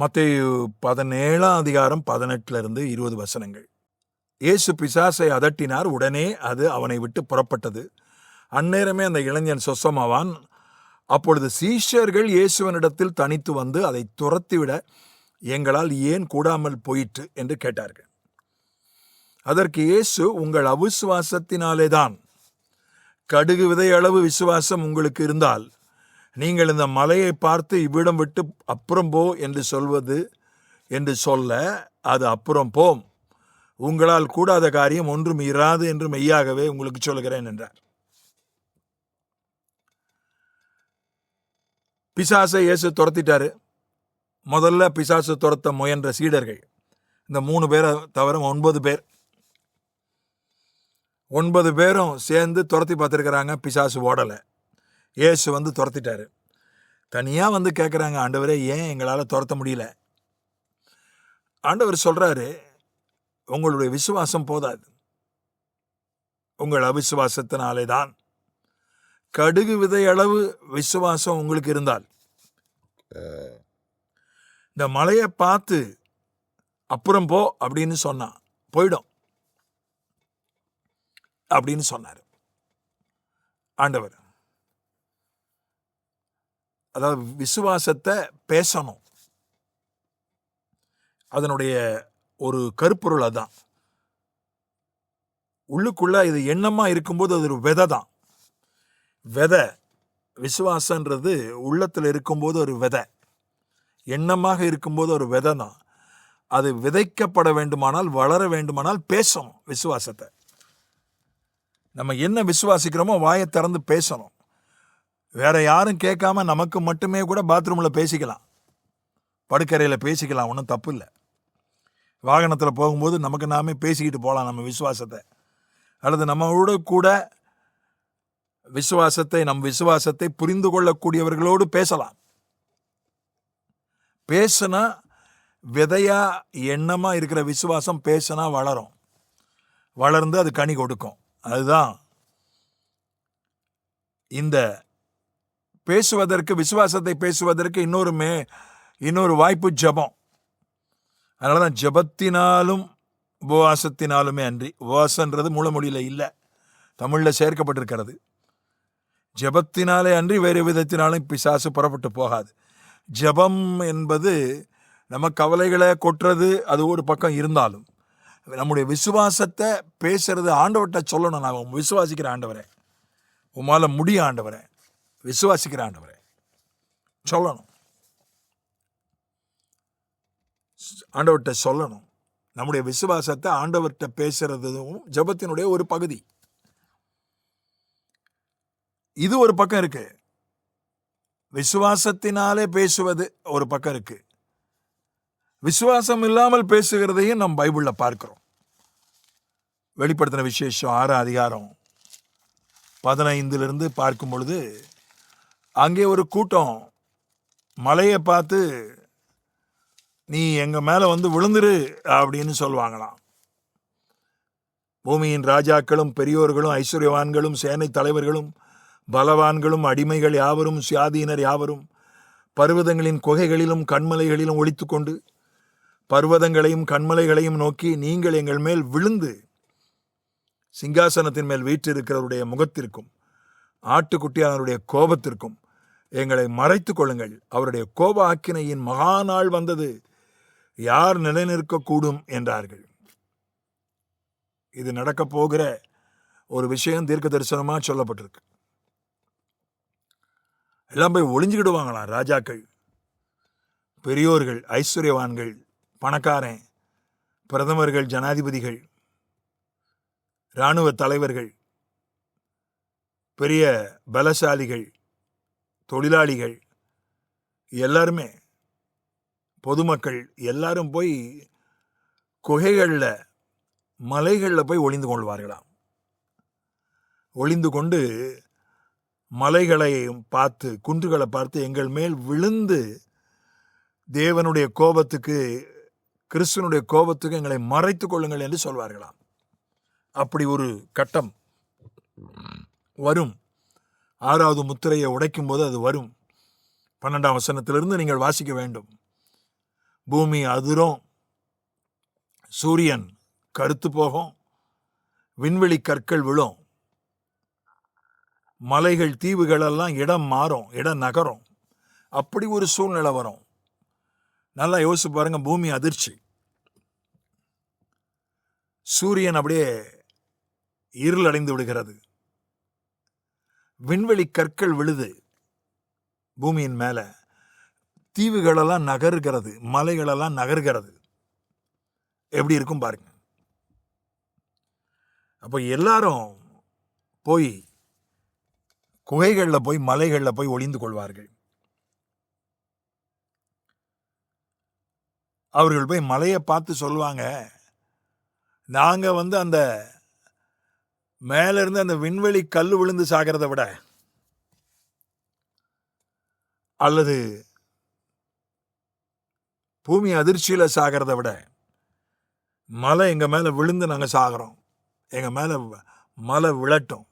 மத்திய பதினேழாம் அதிகாரம் பதினெட்டுல இருந்து இருபது வசனங்கள். இயேசு பிசாசை அதட்டினார் உடனே அது அவனை விட்டு புறப்பட்டது. அந்நேரமே அந்த இளைஞன் சொசமாவான் அப்பொழுது சீஷர்கள் இயேசுவனிடத்தில் தனித்து வந்து அதை துரத்திவிட எங்களால் ஏன் கூடாமல் போயிற்று? என்று கேட்டார்கள். அதற்கு இயேசு உங்கள் அவிசுவாசத்தினாலே தான் கடுகு விதை அளவு விசுவாசம் உங்களுக்கு இருந்தால் நீங்கள் இந்த மலையை பார்த்து இவ்விடம் விட்டு அப்புறம் போ என்று சொல்வது என்று சொல்ல அது அப்புறம் போம். உங்களால் கூடாத காரியம் ஒன்றும் இராது என்று மெய்யாகவே உங்களுக்கு சொல்கிறேன் என்றார். பிசாசை இயேசு துரத்திட்டாரு. முதல்ல பிசாசு துரத்த முயன்ற சீடர்கள். இந்த மூணு பேரை தவிர ஒன்பது பேர். ஒன்பது பேரும் சேர்ந்து துரத்தி பார்த்துருக்குறாங்க. பிசாசு ஓடலை. இயேசு வந்து துரத்திட்டாரு. தனியாக வந்து கேட்குறாங்க ஆண்டவரே ஏன் எங்களால் துரத்த முடியல? ஆண்டவர் சொல்கிறாரு உங்களுடைய விசுவாசம் போதாது. உங்கள் அவிசுவாசத்தினாலே தான் கடுகு விதை அளவு விசுவாசம் உங்களுக்கு இருந்தால். இந்த மலையை பார்த்து அப்புறம் போ அப்படின்னு சொன்னான் போயிடும். அப்படின்னு சொன்னார். ஆண்டவர். அதாவது விசுவாசத்தை பேசணும். அதனுடைய ஒரு கருப்பொருள் அதான். உள்ளுக்குள்ள இது எண்ணமாக இருக்கும்போது அது ஒரு விதை தான். விதை விசுவாசன்றது உள்ளத்தில் இருக்கும்போது ஒரு விதை. எண்ணமாக இருக்கும்போது ஒரு விதை தான். அது விதைக்கப்பட வேண்டுமானால் வளர வேண்டுமானால் பேசணும் விசுவாசத்தை. நம்ம என்ன விசுவாசிக்கிறோமோ வாயை திறந்து பேசணும். வேற யாரும் கேட்காம நமக்கு மட்டுமே கூட பாத்ரூமில் பேசிக்கலாம். படுக்கறையில் பேசிக்கலாம் ஒன்றும் தப்பு இல்லை வாகனத்தில் போகும்போது நமக்கு நாமே பேசிக்கிட்டு போகலாம் நம்ம விசுவாசத்தை. அல்லது நம்மளோட கூட விசுவாசத்தை நம் விசுவாசத்தை புரிந்து கொள்ளக்கூடியவர்களோடு பேசலாம். பேசுனா விதையா எண்ணமாக இருக்கிற விசுவாசம் பேசுனா வளரும். வளர்ந்து அது கனி கொடுக்கும். அதுதான் இந்த பேசுவதற்கு விசுவாசத்தை பேசுவதற்கு இன்னொரு மே இன்னொரு வாய்ப்பு ஜபம். அதனால தான் ஜபத்தினாலும் உபவாசத்தினாலுமே அன்றி உபவாசன்றது மூலமொழியில் இல்லை. தமிழில் சேர்க்கப்பட்டிருக்கிறது. ஜபத்தினாலே அன்றி வேறு விதத்தினாலும் பிசாசு புறப்பட்டு போகாது. ஜபம் என்பது நம்ம கவலைகளை கொட்டுறது அது ஒரு பக்கம் இருந்தாலும். நம்முடைய விசுவாசத்தை பேசுறது ஆண்டவர்கிட்ட சொல்லணும். நான் விசுவாசிக்கிற ஆண்டவரே. உமால முடிய ஆண்டவரே. விசுவாசிக்கிற ஆண்டவரே சொல்லணும். ஆண்டவர்கிட்ட சொல்லணும். நம்முடைய விசுவாசத்தை ஆண்டவர்கிட்ட பேசுறதும் ஜபத்தினுடைய ஒரு பகுதி. இது ஒரு பக்கம் இருக்கு. விசுவாசத்தினாலே பேசுவது ஒரு பக்கம் இருக்கு. விசுவாசம் இல்லாமல் பேசுகிறதையும் நம் பைபிளில் பார்க்கிறோம். வெளிப்படுத்தின விசேஷம் ஆறு அதிகாரம் பதினைந்திலிருந்து பார்க்கும் பொழுது அங்கே ஒரு கூட்டம். மலையை பார்த்து நீ எங்கள் மேலே வந்து விழுந்துரு அப்படின்னு சொல்லுவாங்களாம். பூமியின் ராஜாக்களும் பெரியோர்களும் ஐஸ்வர்யவான்களும் சேனை தலைவர்களும் பலவான்களும் அடிமைகள் யாவரும் சுயாதீனர் யாவரும் பர்வதங்களின் குகைகளிலும் கண்மலைகளிலும் ஒளித்துக்கொண்டு பர்வதங்களையும் கண்மலைகளையும் நோக்கி நீங்கள் எங்கள் மேல் விழுந்து சிங்காசனத்தின் மேல் வீற்றிருக்கிறவருடைய முகத்திற்கும் ஆட்டுக்குட்டியானவருடைய கோபத்திற்கும் எங்களை மறைத்து கொள்ளுங்கள். அவருடைய கோப ஆக்கினையின் மகா நாள் வந்தது. யார் நிலைநிற்கக்கூடும் என்றார்கள். இது நடக்கப் போகிற ஒரு விஷயம் தீர்க்க தரிசனமா சொல்லப்பட்டிருக்கு. எல்லாம் போய் ஒளிஞ்சுக்கிடுவாங்களாம் ராஜாக்கள். பெரியோர்கள் ஐஸ்வர்யவான்கள் பணக்காரன் பிரதமர்கள் ஜனாதிபதிகள் இராணுவ தலைவர்கள் பெரிய பலசாலிகள் தொழிலாளிகள் எல்லாருமே பொதுமக்கள் எல்லாரும் போய் குகைகளில் மலைகளில் போய் ஒளிந்து கொள்வார்களாம். ஒளிந்து கொண்டு மலைகளை பார்த்து குன்றுகளை பார்த்து எங்கள் மேல் விழுந்து தேவனுடைய கோபத்துக்கு கிறிஸ்துவனுடைய கோபத்துக்கு எங்களை மறைத்து கொள்ளுங்கள் என்று சொல்வார்களாம். அப்படி ஒரு கட்டம் வரும். ஆறாவது முத்திரையை உடைக்கும் போது அது வரும். பன்னெண்டாம் வசனத்திலிருந்து நீங்கள் வாசிக்க வேண்டும். பூமி அதிரும். சூரியன் கருத்து போகும். விண்வெளி கற்கள் விழும். மலைகள் தீவுகள் எல்லாம் இடம் மாறும் இடம் நகரும். அப்படி ஒரு சூழ்நிலை வரும். நல்லா யோசிச்சு பாருங்க பூமி அதிர்ச்சி. சூரியன் அப்படியே இருள் அடைந்து விடுகிறது. விண்வெளி கற்கள் விழுது. பூமியின் மேலே தீவுகளெல்லாம் நகர்கிறது மலைகளெல்லாம் நகர்கிறது. எப்படி இருக்கும் பாருங்க. அப்போ எல்லாரும் போய் குகைகளில் போய் மலைகளில் போய் ஒளிந்து கொள்வார்கள். அவர்கள் போய் மலையை பார்த்து சொல்லுவாங்க நாங்கள் வந்து அந்த மேல இருந்து அந்த விண்வெளி கல் விழுந்து சாகிறத விட அல்லது பூமி அதிர்ச்சியில சாகிறத விட மலை எங்க மேல விழுந்து நாங்க சாகிறோம். எங்க மேல மலை விழட்டும்.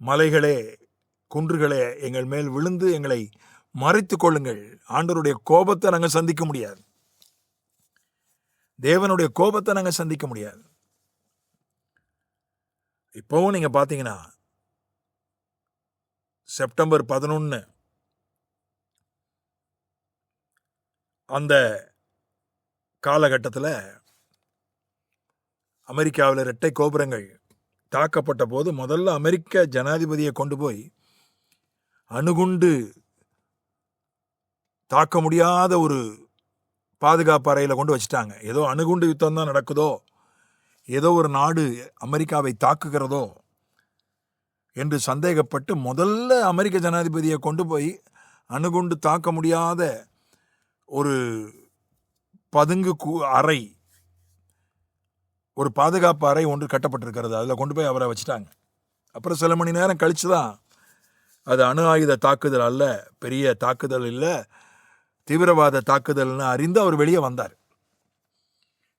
மலைகளே குன்றுகளே எங்கள் மேல் விழுந்து எங்களை மறைத்து கொள்ளுங்கள். ஆண்டவருடைய கோபத்தை நாங்கள் சந்திக்க முடியாது. தேவனுடைய கோபத்தை நாங்கள் சந்திக்க முடியாது. இப்போவும் நீங்கள் பார்த்தீங்கன்னா செப்டம்பர் பதினொன்னு அந்த காலகட்டத்தில் அமெரிக்காவில் இரட்டை கோபுரங்கள் தாக்கப்பட்ட போது முதல்ல அமெரிக்க ஜனாதிபதியை கொண்டு போய் அணுகுண்டு தாக்க முடியாத ஒரு பாதுகாப்பு அறையில் கொண்டு வச்சுட்டாங்க. ஏதோ அணுகுண்டு யுத்தம் தான் நடக்குதோ ஏதோ ஒரு நாடு அமெரிக்காவை தாக்குகிறதோ என்று சந்தேகப்பட்டு முதல்ல அமெரிக்க ஜனாதிபதியை கொண்டு போய் அணுகுண்டு தாக்க முடியாத ஒரு பதுங்கு கூ அறை ஒரு பாதுகாப்பு அறை ஒன்று கட்டப்பட்டிருக்கிறது. அதில் கொண்டு போய் அவரை வச்சுட்டாங்க. அப்புறம் சில மணி நேரம் கழிச்சு தான் அது அணு ஆயுத தாக்குதல் அல்ல பெரிய தாக்குதல் இல்லை தீவிரவாத தாக்குதல்னு அறிந்து அவர் வெளியே வந்தார்.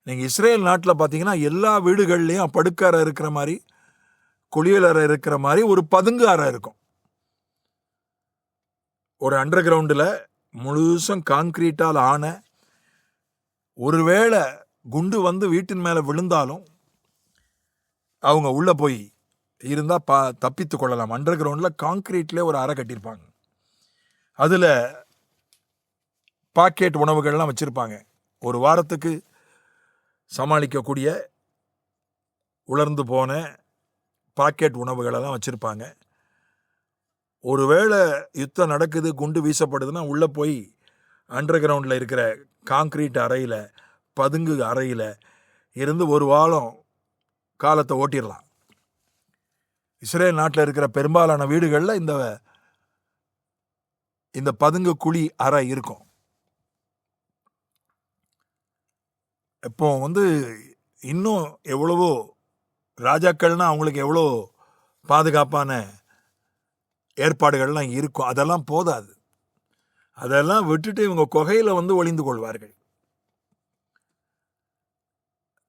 நீங்கள் இஸ்ரேல் நாட்டில் பார்த்தீங்கன்னா எல்லா வீடுகள்லையும் படுக்கறை இருக்கிற மாதிரி குளியல் அறை இருக்கிற மாதிரி ஒரு பதுங்கு அறை இருக்கும். ஒரு அண்டர் கிரவுண்டில் முழுசும் காங்கிரீட்டால் ஆன ஒருவேளை குண்டு வந்து வீட்டின் மேலே விழுந்தாலும் அவங்க உள்ளே போய் இருந்தால் பா தப்பித்து கொள்ளலாம். அண்டர் கிரவுண்டில் காங்கிரீட்லேயே ஒரு அறை கட்டியிருப்பாங்க. அதில் பாக்கெட் உணவுகள்லாம் வச்சுருப்பாங்க. ஒரு வாரத்துக்கு சமாளிக்கக்கூடிய உலர்ந்து போன பாக்கெட் உணவுகளெல்லாம் வச்சுருப்பாங்க. ஒருவேளை யுத்தம் நடக்குது குண்டு வீசப்படுதுன்னா உள்ளே போய் அண்டர் கிரவுண்டில் இருக்கிற காங்க்ரீட் அறையில் பதுங்கு அறையில் இருந்து ஒரு வாரம் காலத்தை ஓட்டிடலாம். இஸ்ரேல் நாட்டில் இருக்கிற பெரும்பாலான வீடுகளில் இந்த இந்த பதுங்கு குழி அறை இருக்கும். இப்போ வந்து இன்னும் எவ்வளவோ ராஜாக்கள்னால் அவங்களுக்கு எவ்வளோ பாதுகாப்பான ஏற்பாடுகள்லாம் இருக்கும். அதெல்லாம் போதாது. அதெல்லாம் விட்டுட்டு இவங்க குகையில் வந்து ஒளிந்து கொள்வார்கள்.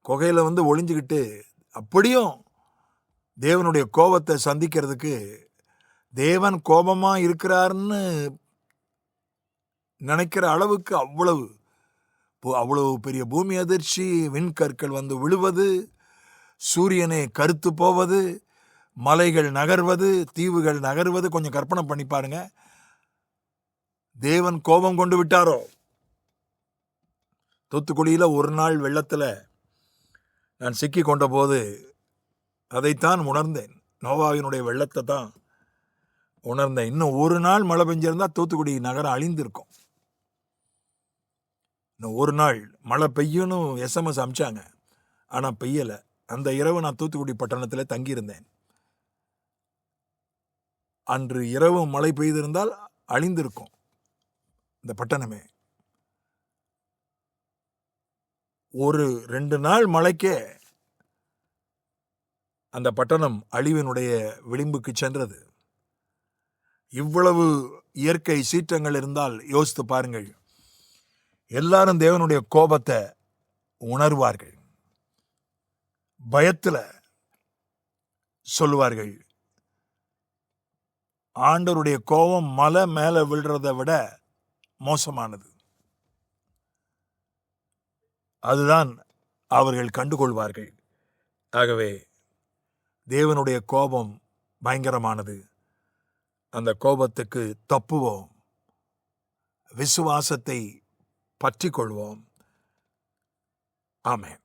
குகையில் வந்து ஒளிஞ்சுக்கிட்டு அப்படியும் தேவனுடைய கோபத்தை சந்திக்கிறதுக்கு தேவன் கோபமாக இருக்கிறாருன்னு நினைக்கிற அளவுக்கு அவ்வளவு அவ்வளவு பெரிய பூமி அதிர்ச்சி விண்கற்கள் வந்து விழுவது சூரியனை கருத்து போவது மலைகள் நகர்வது தீவுகள் நகர்வது கொஞ்சம் கற்பனை பண்ணி பாருங்க. தேவன் கோபம் கொண்டு விட்டாரோ? தூத்துக்குடியில் ஒரு நாள் வெள்ளத்தில் நான் சிக்கி கொண்ட போது அதைத்தான் உணர்ந்தேன். நோவாவினுடைய வெள்ளத்தை தான் உணர்ந்தேன். இன்னும் ஒரு நாள் மழை பெஞ்சிருந்தால் தூத்துக்குடி நகரம் அழிந்திருக்கும். இன்னும் ஒரு நாள் மழை பெய்யும்னு எஸ்எம்எஸ் அமிச்சாங்க. ஆனால் பெய்யலை. அந்த இரவு நான் தூத்துக்குடி பட்டணத்தில் தங்கியிருந்தேன். அன்று இரவு மழை பெய்திருந்தால் அழிந்திருக்கும். இந்த பட்டணமே. ஒரு ரெண்டு நாள் மழைக்கே அந்த பட்டணம் அழிவினுடைய விளிம்புக்கு சென்றது. இவ்வளவு இயற்கை சீற்றங்கள் இருந்தால் யோசித்து பாருங்கள். எல்லாரும் தேவனுடைய கோபத்தை உணர்வார்கள். பயத்தில் சொல்லுவார்கள் ஆண்டவருடைய கோபம் மலை மேலே விழுறதை விட மோசமானது. அதுதான் அவர்கள் கண்டுகொள்வார்கள். ஆகவே தேவனுடைய கோபம் பயங்கரமானது. அந்த கோபத்துக்கு தப்புவோம். விசுவாசத்தை பற்றி கொள்வோம் ஆமென்.